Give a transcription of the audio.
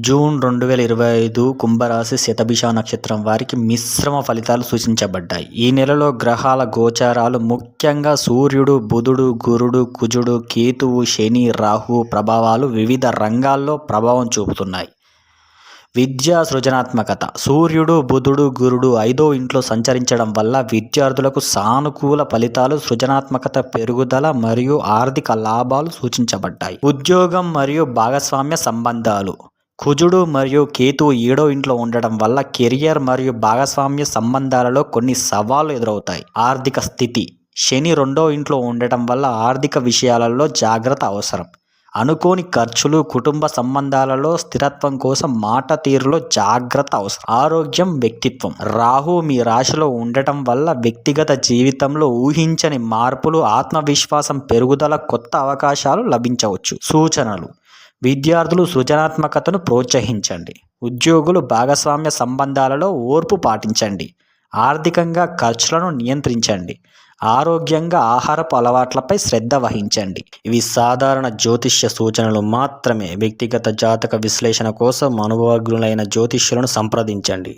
June రెండు వేల ఇరవై ఐదు కుంభరాశి శతభిష నక్షత్రం వారికి మిశ్రమ ఫలితాలు సూచించబడ్డాయి. ఈ నెలలో గ్రహాల గోచారాలు ముఖ్యంగా సూర్యుడు బుధుడు గురుడు కుజుడు కేతువు శని రాహు ప్రభావాలు వివిధ రంగాల్లో ప్రభావం చూపుతున్నాయి. విద్యా సృజనాత్మకత. సూర్యుడు బుధుడు గురుడు ఐదో ఇంట్లో సంచరించడం వల్ల విద్యార్థులకు సానుకూల ఫలితాలు సృజనాత్మకత పెరుగుదల మరియు ఆర్థిక లాభాలు సూచించబడ్డాయి. ఉద్యోగం మరియు భాగస్వామ్య సంబంధాలు. కుజుడు మరియు కేతు ఏడో ఇంట్లో ఉండడం వల్ల కెరియర్ మరియు భాగస్వామ్య సంబంధాలలో కొన్ని సవాళ్ళు ఎదురవుతాయి. ఆర్థిక స్థితి. శని రెండో ఇంట్లో ఉండటం వల్ల ఆర్థిక విషయాలలో జాగ్రత్త అవసరం. అనుకోని ఖర్చులు కుటుంబ సంబంధాలలో స్థిరత్వం కోసం మాట తీరులో జాగ్రత్త అవసరం. ఆరోగ్యం వ్యక్తిత్వం. రాహు మీ రాశిలో ఉండటం వల్ల వ్యక్తిగత జీవితంలో ఊహించని మార్పులు ఆత్మవిశ్వాసం పెరుగుదల కొత్త అవకాశాలు లభించవచ్చు. సూచనలు. విద్యార్థులు సృజనాత్మకతను ప్రోత్సహించండి. ఉద్యోగులు భాగస్వామ్య సంబంధాలలో ఓర్పు పాటించండి. ఆర్థికంగా ఖర్చులను నియంత్రించండి. ఆరోగ్యంగా ఆహారపు అలవాట్లపై శ్రద్ధ వహించండి. ఇవి సాధారణ జ్యోతిష్య సూచనలు మాత్రమే. వ్యక్తిగత జాతక విశ్లేషణ కోసం అనుభవజ్ఞులైన జ్యోతిష్యులను సంప్రదించండి.